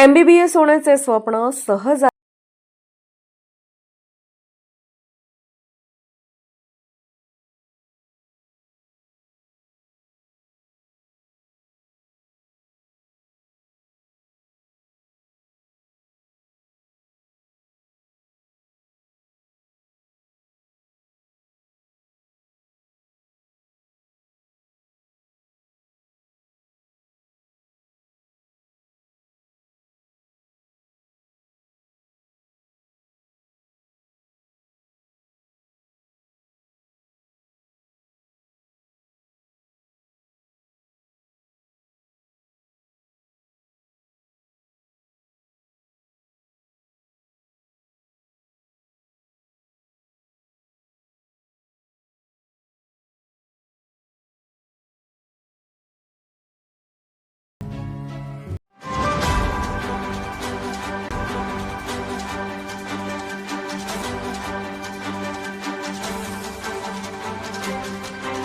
MBBS होण्याचे स्वप्न सहज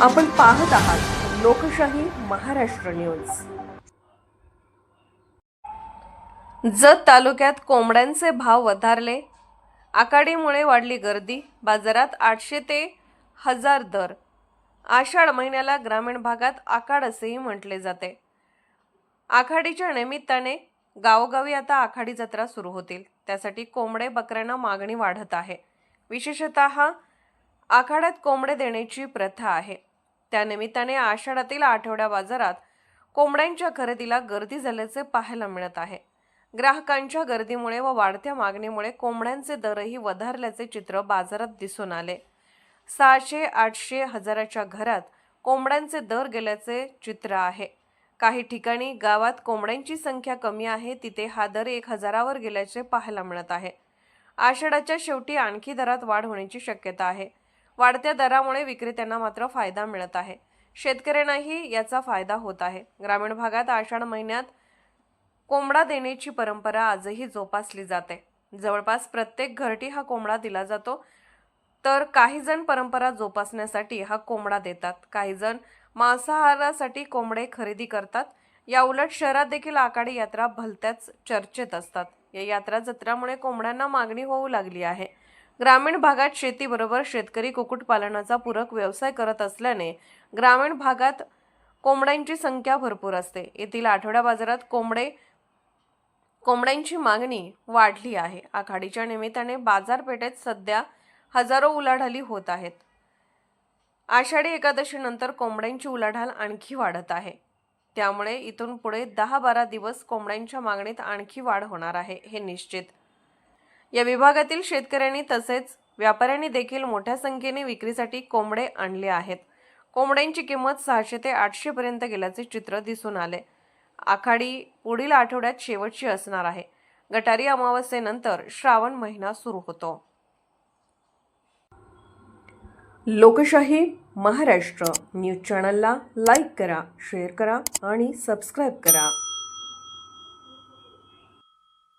आपण पाहत आहात लोकशाही महाराष्ट्र न्यूज. जत तालुक्यात कोंबड्यांचे भाव वधारले. आकाडीमुळे वाढली गर्दी. बाजारात आठशे ते हजार दर. आषाढ महिन्याला ग्रामीण भागात आकाड असेही म्हटले जाते. आखाडीच्या निमित्ताने गावोगावी आता आखाडी जत्रा सुरू होतील. त्यासाठी कोंबडे बकऱ्यांना मागणी वाढत आहे. विशेषतः आखाड्यात कोंबडे देण्याची प्रथा आहे. त्यानिमित्ताने आषाढातील आठवड्या बाजारात कोंबड्यांच्या खरेदीला गर्दी झाल्याचे पाहायला मिळत आहे. ग्राहकांच्या गर्दीमुळे व वाढत्या मागणीमुळे कोंबड्यांचे दरही वधारल्याचे चित्र बाजारात दिसून आले. सहाशे आठशे हजाराच्या घरात कोंबड्यांचे दर गेल्याचे चित्र आहे. काही ठिकाणी गावात कोंबड्यांची संख्या कमी आहे तिथे हा दर एक हजारावर गेल्याचे पाहायला मिळत आहे. आषाढाच्या शेवटी आणखी दरात वाढ होण्याची शक्यता आहे. वाढत्या दरामुळे विक्रेत्यांना मात्र फायदा मिळत आहे. शेतकऱ्यांनाही याचा फायदा होत आहे. ग्रामीण भागात आषाढ महिन्यात कोंबडा देण्याची परंपरा आजही जोपासली जाते. जवळपास प्रत्येक घरटी हा कोंबडा दिला जातो. तर काही जण परंपरा जोपासण्यासाठी हा कोंबडा देतात. काही जण मांसाहारासाठी कोंबडे खरेदी करतात. या उलट शहरात देखील आकाडी यात्रा भलत्याच चर्चेत असतात. या यात्रा जत्रामुळे कोंबड्यांना मागणी होऊ लागली आहे. ग्रामीण भागात शेतीबरोबर शेतकरी कुक्कुटपालनाचा पूरक व्यवसाय करत असल्याने ग्रामीण भागात कोंबड्यांची संख्या भरपूर असते. येथील आठवड्या बाजारात कोंबडे कोंबड्यांची मागणी वाढली आहे. आघाडीच्या निमित्ताने बाजारपेठेत सध्या हजारो उलाढाली होत आहेत. आषाढी एकादशीनंतर कोंबड्यांची उलाढाल आणखी वाढत आहे. त्यामुळे इथून पुढे दहा बारा दिवस कोंबड्यांच्या मागणीत आणखी वाढ होणार आहे हे निश्चित या विभागातील शेतकऱ्यांनी तसेच व्यापाऱ्यांनी देखील मोठ्या संख्येने विक्रीसाठी कोंबडे आणले आहेत. कोंबड्यांची किंमत सहाशे ते आठशे पर्यंत गेल्याचे चित्र दिसून आले. आखाडी पुढील आठवड्यात शेवटची असणार आहे. गटारी अमावस्येनंतर श्रावण महिना सुरू होतो. लोकशाही महाराष्ट्र न्यूज चॅनलला लाईक करा शेअर करा आणि सबस्क्राईब करा.